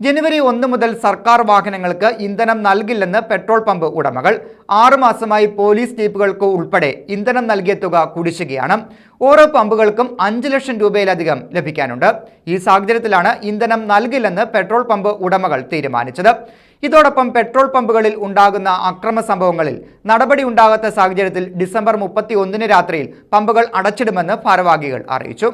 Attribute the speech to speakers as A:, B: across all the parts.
A: ജനുവരി ഒന്ന് മുതൽ സർക്കാർ വാഹനങ്ങൾക്ക് ഇന്ധനം നൽകില്ലെന്ന് പെട്രോൾ പമ്പ് ഉടമകൾ. ആറുമാസമായി പോലീസ് ജീപ്പുകൾക്ക് ഉൾപ്പെടെ ഇന്ധനം നൽകിയ തുക കുടിശ്ശികയാണ്. ഓരോ പമ്പുകൾക്കും അഞ്ച് ലക്ഷം രൂപയിലധികം ലഭിക്കാനുണ്ട്. ഈ സാഹചര്യത്തിലാണ് ഇന്ധനം നൽകില്ലെന്ന് പെട്രോൾ പമ്പ് ഉടമകൾ തീരുമാനിച്ചത്. ഇതോടൊപ്പം പെട്രോൾ പമ്പുകളിൽ ഉണ്ടാകുന്ന അക്രമ സംഭവങ്ങളിൽ നടപടി ഉണ്ടാകാത്ത സാഹചര്യത്തിൽ ഡിസംബർ മുപ്പത്തി ഒന്നിന് രാത്രിയിൽ പമ്പുകൾ അടച്ചിടുമെന്ന് ഭാരവാഹികൾ അറിയിച്ചു.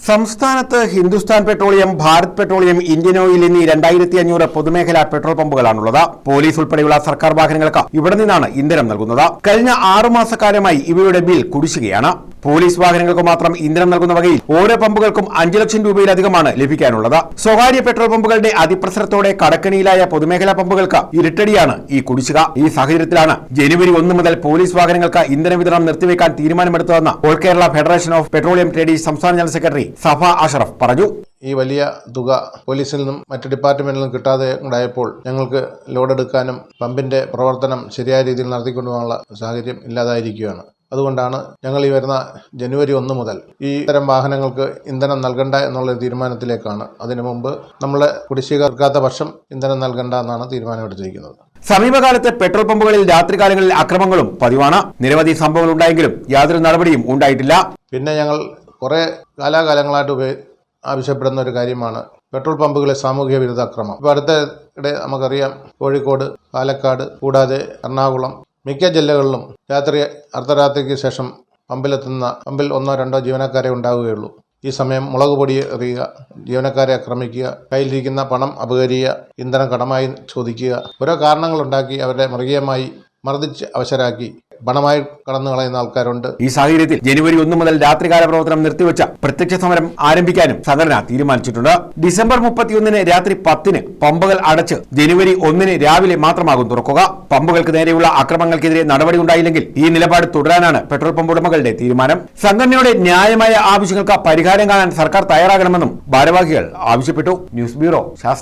B: സംസ്ഥാനത്ത് Hindustan petroleum Bharat petroleum Indian oil എന്നീ രണ്ടായിരത്തി അഞ്ഞൂറ് പൊതുമേഖലാ പെട്രോൾ പമ്പുകളാണുള്ളത്. പോലീസ് ഉൾപ്പെടെയുള്ള സർക്കാർ വാഹനങ്ങൾക്ക് ഇവിടെ നിന്നാണ് ഇന്ധനം നൽകുന്നത്. കഴിഞ്ഞ ആറുമാസക്കാലമായി ഇവയുടെ ബിൽ കുടിശ്ശികയാണ്. പോലീസ് വാഹനങ്ങൾക്ക് മാത്രം ഇന്ധനം നൽകുന്ന വകയിൽ ഓരോ പമ്പുകൾക്കും അഞ്ചു ലക്ഷം രൂപയിലധികമാണ് ലഭിക്കാനുള്ളത്. സ്വകാര്യ പെട്രോൾ പമ്പുകളുടെ അതിപ്രസരത്തോടെ കടക്കണിയിലായ പൊതുമേഖലാ പമ്പുകൾക്ക് ഇരട്ടടിയാണ് ഈ കുടിശ്ശിക. ഈ സാഹചര്യത്തിലാണ് ജനുവരി ഒന്ന് മുതൽ പോലീസ് വാഹനങ്ങൾക്ക് ഇന്ധന വിതരണം നിർത്തിവെക്കാൻ തീരുമാനമെടുത്തതെന്ന് all Kerala federation of petroleum traders സംസ്ഥാന ജനറൽ സെക്രട്ടറി സഫ അഷറഫ് പറഞ്ഞു.
C: ഈ വലിയ തുക പോലീസിൽ നിന്നും മറ്റ് ഡിപ്പാർട്ട്മെന്റിൽ നിന്നും കിട്ടാതെ ഉണ്ടായപ്പോൾ ഞങ്ങൾക്ക് ലോഡ് എടുക്കാനും പമ്പിന്റെ പ്രവർത്തനം ശരിയായ രീതിയിൽ നടത്തിക്കൊണ്ടുപോകാനുള്ള സാഹചര്യം ഇല്ലാതായിരിക്കുകയാണ്. അതുകൊണ്ടാണ് ഞങ്ങൾ ഈ വരുന്ന ജനുവരി ഒന്ന് മുതൽ ഈ ഇത്തരം വാഹനങ്ങൾക്ക് ഇന്ധനം നൽകണ്ട എന്നുള്ള തീരുമാനത്തിലേക്കാണ്. അതിനു മുമ്പ് നമ്മൾ കുടിശ്ശിക തീർക്കാത്ത വർഷം ഇന്ധനം നൽകണ്ട എന്നാണ് തീരുമാനമെടുത്തിരിക്കുന്നത്.
B: സമീപകാലത്തെ പെട്രോൾ പമ്പുകളിൽ രാത്രികാലങ്ങളിൽ അക്രമങ്ങളും പതിവാണ്. നിരവധി സംഭവങ്ങൾ ഉണ്ടായെങ്കിലും യാതൊരു നടപടിയും ഉണ്ടായിട്ടില്ല.
C: പിന്നെ ഞങ്ങൾ കുറേ കാലാകാലങ്ങളായിട്ട് ഉപയോഗി ആവശ്യപ്പെടുന്ന ഒരു കാര്യമാണ്. പെട്രോൾ പമ്പുകളെ സാമൂഹിക വിരുദ്ധ അക്രമം. ഇപ്പോൾ അടുത്തിടെ നമുക്കറിയാം കോഴിക്കോട് പാലക്കാട് കൂടാതെ എറണാകുളം മിക്ക ജില്ലകളിലും രാത്രി അർദ്ധരാത്രിക്ക് ശേഷം പമ്പിലെത്തുന്ന പമ്പിൽ ഒന്നോ രണ്ടോ ജീവനക്കാരെ ഉണ്ടാവുകയുള്ളൂ. ഈ സമയം മുളക് പൊടി എറിയുക ജീവനക്കാരെ ആക്രമിക്കുക കയ്യിലിരിക്കുന്ന പണം അപകരിക്കുക ഇന്ധനം കടമായി ചോദിക്കുക ഓരോ കാരണങ്ങളുണ്ടാക്കി അവരെ മൃഗീയമായി മർദ്ദിച്ച് അവശരാക്കി പണമായി കടന്നു കളയുന്ന ആൾക്കാരുണ്ട്.
B: ഈ സാഹചര്യത്തിൽ ജനുവരി ഒന്ന് മുതൽ രാത്രികാല പ്രവർത്തനം നിർത്തിവെച്ച പ്രത്യക്ഷ സമരം ആരംഭിക്കാനും സംഘടന തീരുമാനിച്ചിട്ടുണ്ട്. ഡിസംബർ മുപ്പത്തിയൊന്നിന് രാത്രി പത്തിന് പമ്പുകൾ അടച്ച് ജനുവരി ഒന്നിന് രാവിലെ മാത്രമാകും തുറക്കുക. പമ്പുകൾക്ക് നേരെയുള്ള അക്രമങ്ങൾക്കെതിരെ നടപടി ഉണ്ടായില്ലെങ്കിൽ ഈ നിലപാട് തുടരാനാണ് പെട്രോൾ പമ്പ് ഉടമകളുടെ തീരുമാനം. സംഘടനയുടെ ന്യായമായ ആവശ്യങ്ങൾക്ക് പരിഹാരം കാണാൻ സർക്കാർ തയ്യാറാകണമെന്നും ഭാരവാഹികൾ ആവശ്യപ്പെട്ടു. ന്യൂസ് ബ്യൂറോ ശാസ്ത്ര